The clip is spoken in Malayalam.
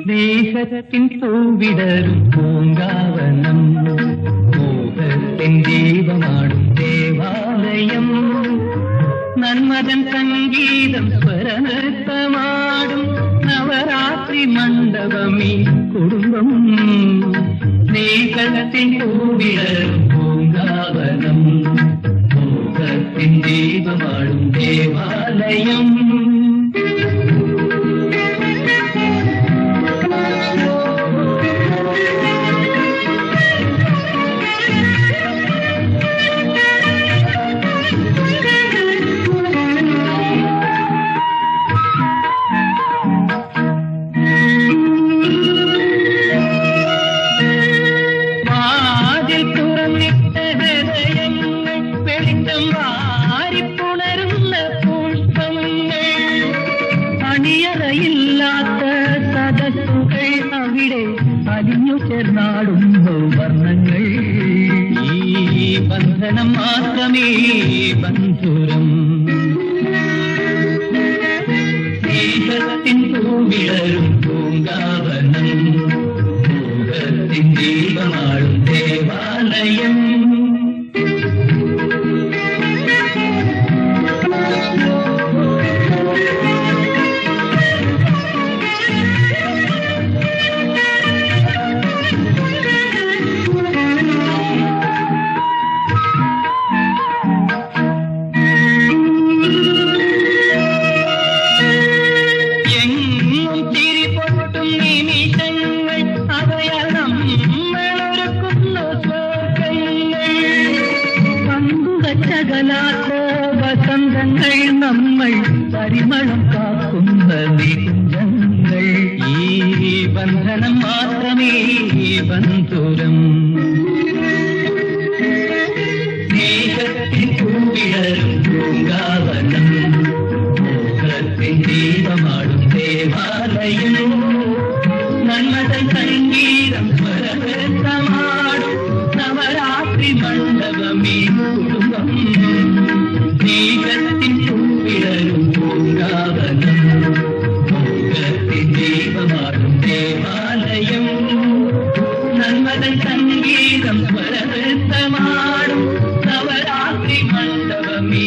സ്നേഹത്തിൻ പൂവിടരും പൂങ്കാവനം മോഹത്തിൻ നന്മതൻ സംഗീതം സ്വരനൃത്തമാടും നവരാത്രി മണ്ഡപമീ കുടുംബം. സ്നേഹത്തിൻ പൂവിടരും പൂങ്കാവനം. മോഹത്തിൻ ദീപമാടും ദേവാലയം. അലിഞ്ഞു ചേർന്നാടും വർണങ്ങൾ. ഈ ബന്ധനം മാത്രമേ ബന്ധുരം. സ്നേഹത്തിൻ പൂവിളരും പാത വസന്തങ്ങൾ നമ്മൾ പരിമളം കാക്കുന്ന നികുഞ്ചങ്ങൾ ഈ ബന്ധനം മാത്രമേ ഈ ബന്ധുരം. സ്നേഹത്തിൻ കൂവിടരും പൂങ്കാവനം ദുഃഖത്തിൻ ദീപമാടും ദേവാലയം. നന്മതൻ സംഗീതം സ്വരവേത്തമാടും. നവരാത്രി മണ്ഡപമേ கதை சங்கீதம் வளர்த்தமாடும் நவராத்திரி மண்டபமே.